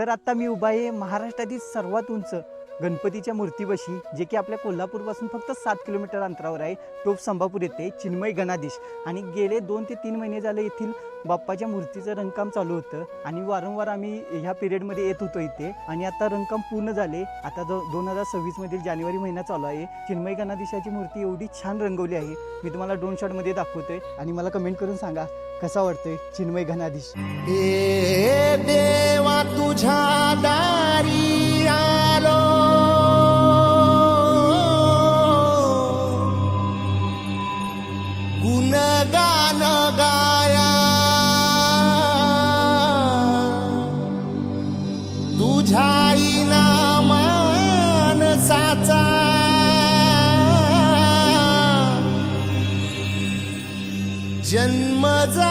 तर आत्ता मी उभा आहे महाराष्ट्रातील सर्वात उंच गणपतीच्या मूर्तीपाशी जे की आपल्या कोल्हापूरपासून फक्त सात किलोमीटर अंतरावर आहे. टोप संभापूर येथे चिन्मय गणाधीश आणि गेले दोन ते तीन महिने झाले येथील बाप्पाच्या मूर्तीचं रंगकाम चालू होतं आणि वारंवार आम्ही ह्या पिरियडमध्ये येत होतो इथे. आणि आता रंगकाम पूर्ण झाले. आता दो दोन हजार सव्वीसमधील जानेवारी महिना चालू आहे. चिन्मय गणाधीशाची मूर्ती एवढी छान रंगवली आहे. मी तुम्हाला दोन शॉटमध्ये दाखवतोय आणि मला कमेंट करून सांगा कसा वाटतोय चिन्मय गणाधीश? हे तुझ्या दारी आलो। गुणगान गाया। तुझ्या इनामान साचा। जन्म जा